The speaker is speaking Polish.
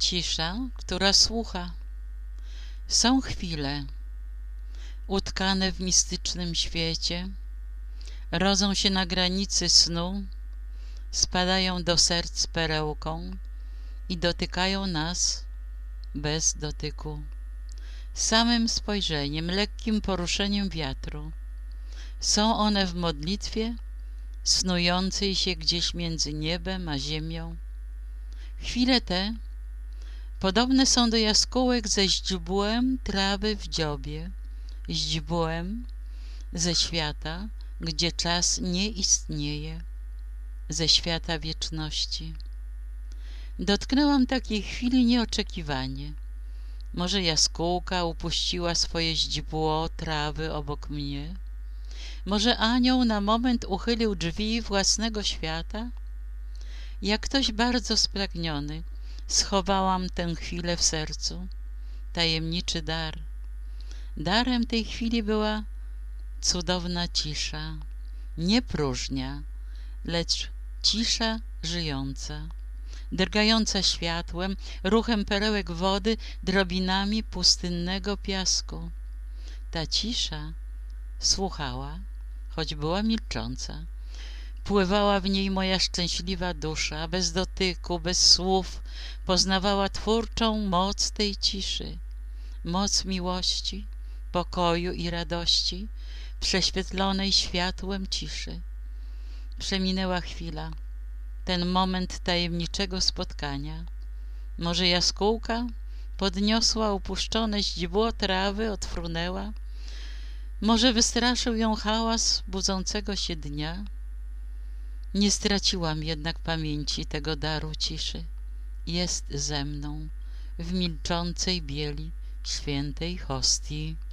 Cisza, która słucha. Są chwile, utkane w mistycznym świecie, rodzą się na granicy snu, spadają do serc perełką i dotykają nas bez dotyku. Samym spojrzeniem, lekkim poruszeniem wiatru. Są one w modlitwie, snującej się gdzieś między niebem a ziemią. Chwile te podobne są do jaskółek ze źdźbłem trawy w dziobie, źdźbłem ze świata, gdzie czas nie istnieje, ze świata wieczności. Dotknęłam takiej chwili nieoczekiwanie. Może jaskółka upuściła swoje źdźbło trawy obok mnie? Może anioł na moment uchylił drzwi własnego świata? Jak ktoś bardzo spragniony, schowałam tę chwilę w sercu, tajemniczy dar. Darem tej chwili była cudowna cisza, nie próżnia, lecz cisza żyjąca, drgająca światłem, ruchem perełek wody, drobinami pustynnego piasku. Ta cisza słuchała, choć była milcząca. Pływała w niej moja szczęśliwa dusza, bez dotyku, bez słów, poznawała twórczą moc tej ciszy, moc miłości, pokoju i radości, prześwietlonej światłem ciszy. Przeminęła chwila, ten moment tajemniczego spotkania. Może jaskółka podniosła upuszczone źdźbło trawy, odfrunęła? Może wystraszył ją hałas budzącego się dnia? Nie straciłam jednak pamięci tego daru ciszy. Jest ze mną w milczącej bieli świętej hostii.